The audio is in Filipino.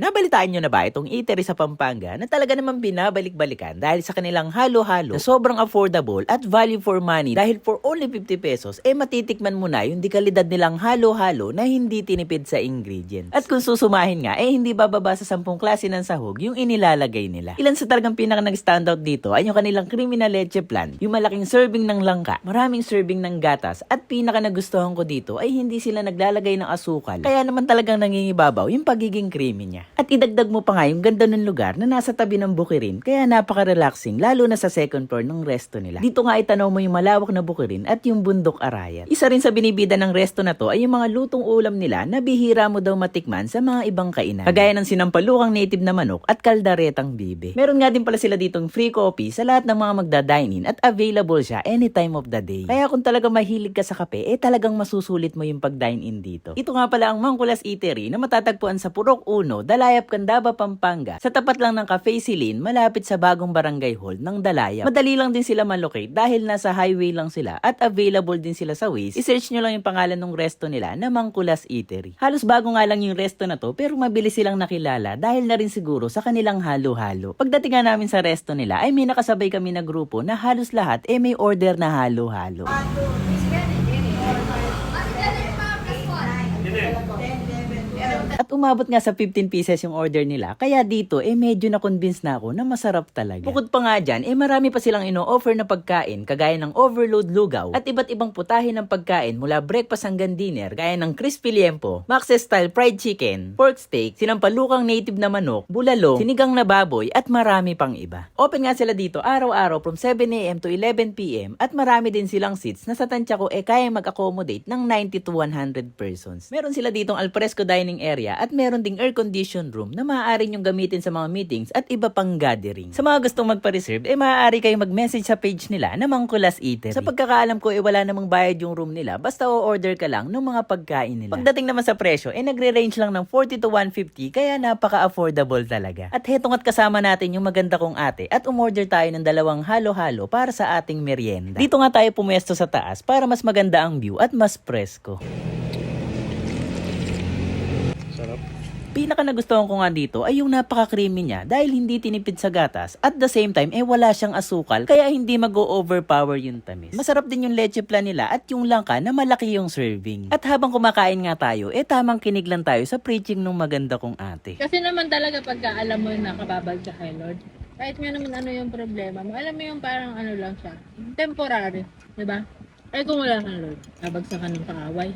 Nabalitaan nyo na ba itong eatery sa Pampanga na talaga naman binabalik-balikan dahil sa kanilang halo-halo na sobrang affordable at value for money dahil for only 50 pesos eh matitikman mo na yung dekalidad nilang halo-halo na hindi tinipid sa ingredients. At kung susumahin nga eh hindi bababa sa 10 klase ng sahog yung inilalagay nila. Ilan sa talagang pinaka nag-standout dito ay yung kanilang criminal leche plan, yung malaking serving ng langka, maraming serving ng gatas at pinaka nagustuhan ko dito ay hindi sila naglalagay ng asukal. Kaya naman talagang nangingibabaw yung pagiging creamy niya. At idagdag mo pa nga yung ganda ng lugar na nasa tabi ng bukirin kaya napaka-relaxing lalo na sa second floor ng resto nila. Dito nga itanaw mo yung malawak na bukirin at yung bundok arayat. Isa rin sa binibida ng resto na to ay yung mga lutong ulam nila na bihira mo daw matikman sa mga ibang kainan. Kagaya ng sinampalukang native na manok at kaldaretang bibe. Meron nga din pala sila ditong free coffee sa lahat ng mga magda-dine in at available siya anytime of the day. Kaya kung talaga mahilig ka sa kape, eh talagang masusulit mo yung pag-dine in dito. Ito nga pala ang Mangkulas Eatery na matatagpuan sa Purok 1, Dalayap, Candaba, Pampanga. Sa tapat lang ng Cafe Silin, malapit sa bagong barangay hall ng Dalayap. Madali lang din sila malocate dahil nasa highway lang sila at available din sila sa Waze. I-search nyo lang yung pangalan ng resto nila na Mangkulas Eatery. Halos bago nga lang yung resto na to pero mabilis silang nakilala dahil na rin siguro sa kanilang halo-halo. Pagdating nga namin sa resto nila ay may nakasabay kami na grupo na halos lahat eh may order na halo-halo. At umabot nga sa 15 pieces yung order nila. Kaya dito, eh medyo na-convince na ako na masarap talaga. Bukod pa nga dyan, eh marami pa silang ino-offer na pagkain kagaya ng overload lugaw at iba't ibang putahe ng pagkain mula breakfast hanggang dinner gaya ng crispy liempo, Max's style fried chicken, pork steak, sinampalukang native na manok, bulalo, sinigang na baboy at marami pang iba. Open nga sila dito araw-araw from 7am to 11pm at marami din silang seats na sa tansya ko eh kaya mag-accommodate ng 90 to 100 persons. Meron sila ditong alfresco dining area at meron ding air-conditioned room na maaari nyong gamitin sa mga meetings at iba pang gathering. Sa mga gustong magpa-reserve, eh maaari kayo mag-message sa page nila na Mangkulas Eatery. Sa pagkakaalam ko, eh wala namang bayad yung room nila, basta o-order ka lang ng mga pagkain nila. Pagdating naman sa presyo, eh nagre-range lang ng 40 to 150, kaya napaka-affordable talaga. At hetong at kasama natin yung maganda kong ate at umorder tayo ng dalawang halo-halo para sa ating merienda. Dito nga tayo pumwesto sa taas para mas maganda ang view at mas presko. Pinaka nagustuhan ko nga dito ay yung napaka-creamy niya dahil hindi tinipid sa gatas at the same time eh wala siyang asukal kaya hindi mag-overpower yung tamis. Masarap din yung leche plan nila at yung langka na malaki yung serving. At habang kumakain nga tayo, eh tamang kinig lang tayo sa preaching ng maganda kong ate. Kasi naman talaga pagka alam mo na kababag ka kay Lord, kahit nga naman ano yung problema mo, alam mo yung parang ano lang siya, temporary, di ba? Eh kung wala kang Lord, babagsakan ng kaaway.